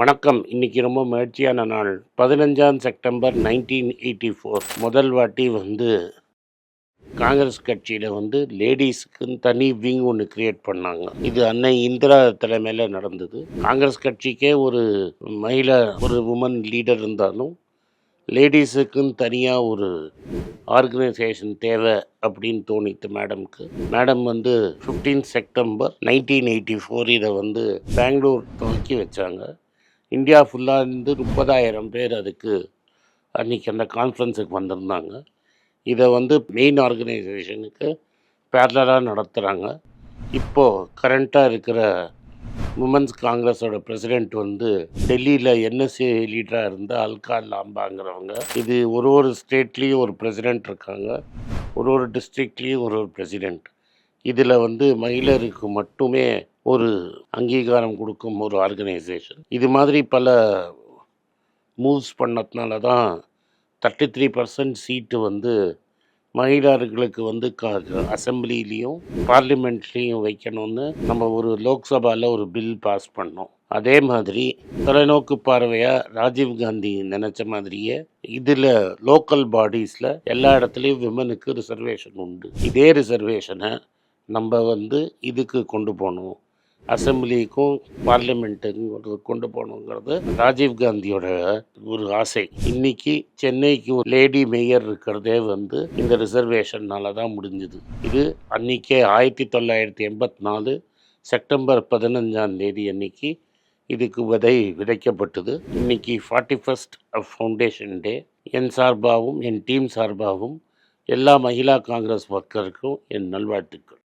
வணக்கம். இன்றைக்கி ரொம்ப மகிழ்ச்சியான நாள். பதினஞ்சாம் செப்டம்பர் நைன்டீன் எயிட்டி ஃபோர் முதல் வாட்டி வந்து காங்கிரஸ் கட்சியில் வந்து லேடிஸுக்குன்னு தனி விங் ஒன்று கிரியேட் பண்ணாங்க. இது அன்னை இந்திரா தலைமையில் நடந்தது. காங்கிரஸ் கட்சிக்கே ஒரு மಹಿಳா ஒரு உமன் லீடர் இருந்தாலும் லேடிஸுக்குன்னு தனியாக ஒரு ஆர்கனைசேஷன் தேவை அப்படின்னு தோணித்து மேடம்க்கு மேடம் வந்து 15 செப்டம்பர் நைன்டீன் எயிட்டி ஃபோர் இதை வந்து பெங்களூர் துவக்கி வச்சாங்க. இந்தியா ஃபுல்லாக இருந்து முப்பதாயிரம் பேர் அதுக்கு அன்றைக்கி அந்த கான்ஃபரன்ஸுக்கு வந்திருந்தாங்க. இதை வந்து மெயின் ஆர்கனைசேஷனுக்கு பேரலாக நடத்துகிறாங்க இப்போது கரண்ட்டாக இருக்கிற உமன்ஸ் காங்கிரஸோட பிரசிடெண்ட் வந்து டெல்லியில் என்எஸ்சி லீடராக இருந்த அல்கா லாம்பாங்கிறவங்க. இது ஒரு ஒரு ஸ்டேட்லேயும் ஒரு பிரசிடெண்ட் இருக்காங்க. ஒரு ஒரு டிஸ்ட்ரிக்ட்லேயும் ஒரு ஒரு பிரசிடெண்ட் இதில் வந்து மகளிருக்கு மட்டுமே ஒரு அங்கீகாரம் கொடுக்கும் ஒரு ஆர்கனைசேஷன் இது மாதிரி பல மூவ்ஸ் பண்ணதுனால தான் தேர்ட்டி த்ரீ பர்சன்ட் சீட்டு வந்து மகிழார்களுக்கு வந்து க அசம்பிளிலையும் பார்லிமெண்ட்லேயும் வைக்கணும்னு நம்ம ஒரு லோக்சபாவில் ஒரு பில் பாஸ் பண்ணோம். அதே மாதிரி தொலைநோக்கு பார்வையாக ராஜீவ்காந்தி நினச்ச மாதிரியே இதில் லோக்கல் பாடிஸில் எல்லா இடத்துலையும் விமனுக்கு ரிசர்வேஷன் உண்டு. இதே ரிசர்வேஷனை நம்ம வந்து இதுக்கு கொண்டு போகணும். அசம்பிளிக்கும் பார்லிமெண்ட்டுங்கிறது கொண்டு போகணுங்கிறது ராஜீவ் காந்தியோட ஒரு ஆசை. இன்னைக்கு சென்னைக்கு ஒரு லேடி மேயர் இருக்கிறதே வந்து இந்த ரிசர்வேஷன்னால தான் முடிஞ்சுது. இது அன்னைக்கே ஆயிரத்தி தொள்ளாயிரத்தி எண்பத்தி நாலு செப்டம்பர் பதினஞ்சாம் தேதி அன்னைக்கு இதுக்கு விதை விதைக்கப்பட்டது. இன்னைக்கு ஃபார்ட்டி ஃபஸ்ட் ஃபவுண்டேஷன் டே என் சார்பாகவும் என் டீம் சார்பாகவும் எல்லா மகிழா காங்கிரஸ் ஒர்க்கருக்கும் என் நல்வாழ்த்துக்கள்.